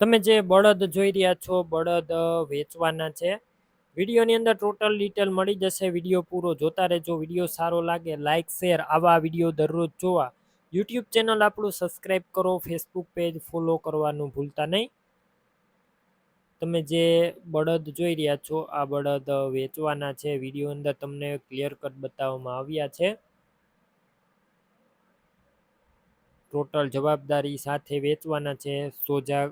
તમે જે બળદ જોઈ રહ્યા છો, બળદ વેચવાના છે, વિડીયોની અંદર ટોટલ ડિટેલ મળી જશે. વીડિયો પૂરો જોતા રહેજો. વીડિયો સારો લાગે લાઇક શેર આવા વીડિયો દરરોજ જોવા. યુટ્યુબ ચેનલ આપણું સબસ્ક્રાઇબ કરો ફેસબુક પેજ ફોલો કરવાનું ભૂલતા નહીં. તમે જે બળદ જોઈ રહ્યા છો, આ બળદ વેચવાના છે. વીડિયો અંદર તમને ક્લિયર કટ બતાવવામાં આવ્યા છે. ટોટલ જવાબદારી સાથે વેચવાના છે. સોજા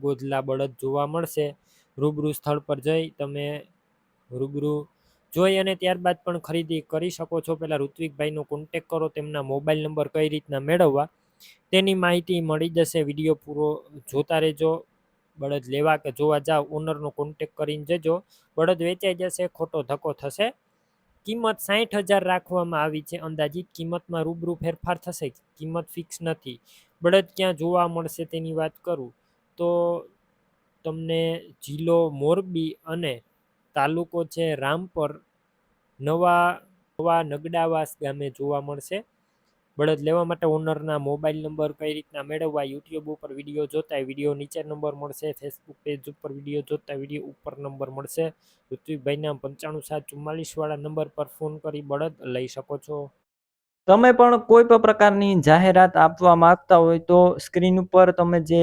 ગોધલા બળદ જોવા મળશે. રૂબરૂ સ્થળ પર જઈ તમે રૂબરૂ જોઈ અને ત્યારબાદ પણ ખરીદી કરી શકો છો. પહેલાં ઋત્વિકભાઈનો કોન્ટેક કરો, તેમના મોબાઈલ નંબર કઈ રીતના મેળવવા, તેની માહિતી મળી જશે. વીડિયો પૂરો જોતા રહેજો. બળદ લેવા કે જોવા જાવ ઓનરનો કોન્ટેક કરીને જજો. બળદ વેચાઈ જશે, ખોટો ધક્કો થશે. કિંમત સાઠ હજાર રાખવામાં આવી છે. અંદાજિત કિંમતમાં રૂબરૂ ફેરફાર થશે. કિંમત ફિક્સ નથી. બળદ ક્યાં જોવા મળશે તેની વાત કરું. તો તમને જિલ્લો મોરબી અને તાલુકો છે રામપર, નવા નવા નગડાવાસ ગામે જોવા મળશે. બળદ લેવા માટે ઓનરના મોબાઈલ નંબર કઈ રીતના મેળવવા, યુટ્યુબ ઉપર વીડિયો જોતા વીડિયો નીચે નંબર મળશે. ફેસબુક પેજ ઉપર વીડિયો જોતા વીડિયો ઉપર નંબર મળશે. ઋત્વિકભાઈના પંચાણું સાત ચુમ્માલીસવાળા નંબર પર ફોન કરી બળદ લઈ શકો છો. તમે પણ કોઈ પણ પ્રકારની જાહેરાત આપવા માંગતા હોય તો સ્ક્રીન ઉપર તમે જે